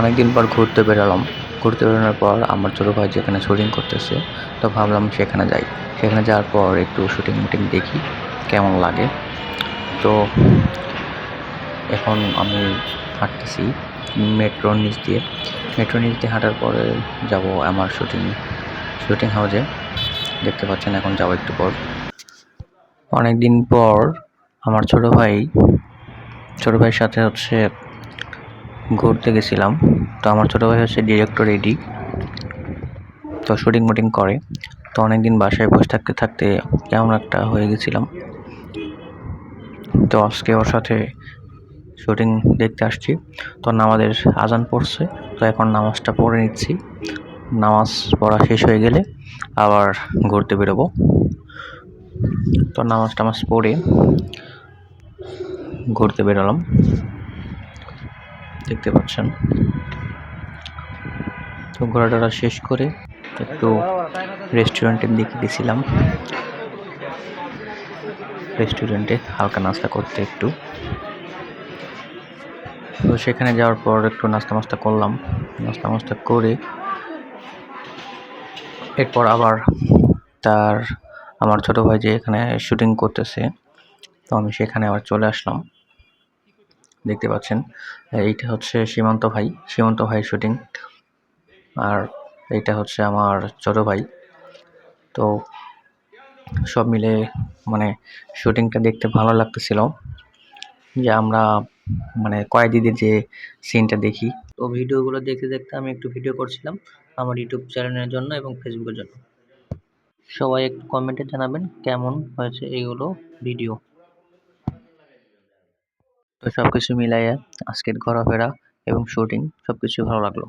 অনেকদিন পর ঘুরতে বেরোলাম। ঘুরতে বেরোনোর পর আমার ছোটো ভাই যেখানে শুটিং করতেছে, তো ভাবলাম সেখানে যাই। সেখানে যাওয়ার পর একটু শুটিং মুটিং দেখি, কেমন লাগে। তো এখন আমি হাঁটতেছি মেট্রোর নিচ দিয়ে। মেট্রোর নিচ দিয়ে হাঁটার পরে যাব আমার শুটিং শুটিং হাউসে দেখতে পাচ্ছেন এখন যাব একটু পর। অনেক দিন পর আমার ছোট ভাই, ছোট ভাইয়ের সাথে হচ্ছে ঘুরতে গেছিলাম। তো আমার ছোটো ভাই হচ্ছে ডিরেক্টর এডি তো শুটিং মুটিং করে। তো অনেকদিন বাসায় বসে থাকতে থাকতে কেমন একটা হয়ে গেছিলাম। তো আজকে ওর সাথে শুটিং দেখতে আসছি। তো নামাজের আজান পড়ছে। তো এখন নামাজটা পড়ে নিচ্ছি। নামাজ পড়া শেষ হয়ে গেলে আবার ঘুরতে বেরোবো। তো নামাজ টামাজ পড়ে ঘুরতে বেরোলাম। দেখতে পাচ্ছেন। তো ঘোরাটোরা শেষ করে একটু রেস্টুরেন্টের দিকে গেছিলাম। রেস্টুরেন্টে হালকা নাস্তা করতে একটু। তো সেখানে যাওয়ার পর একটু নাস্তা মাস্তা করলাম। নাস্তা মাস্তা করে এরপর আবার তার আমার ছোট ভাই যে এখানে শুটিং করতেছে, তো আমি সেখানে আবার চলে আসলাম। দেখতে পাচ্ছেন। এইটা হচ্ছে সীমান্ত ভাই সীমান্ত ভাই শুটিং আর এইটা হচ্ছে আমার ছোট ভাই। তো সব মিলে মানে শুটিংটা দেখতে ভালো লাগতেছিল। যে আমরা মানে কয়েদিদের যে সিনটা দেখি। তো ভিডিওগুলো দেখতে দেখতে আমি একটু ভিডিও করছিলাম আমার ইউটিউব চ্যানেলের জন্য এবং ফেসবুকের জন্য। সবাই একটু কমেন্টে জানাবেন কেমন হয়েছে এইগুলো ভিডিও তো সব কিছু মিলাইয়া আজকের ঘোরাফেরা এবং শুটিং সব কিছু ভালো লাগল।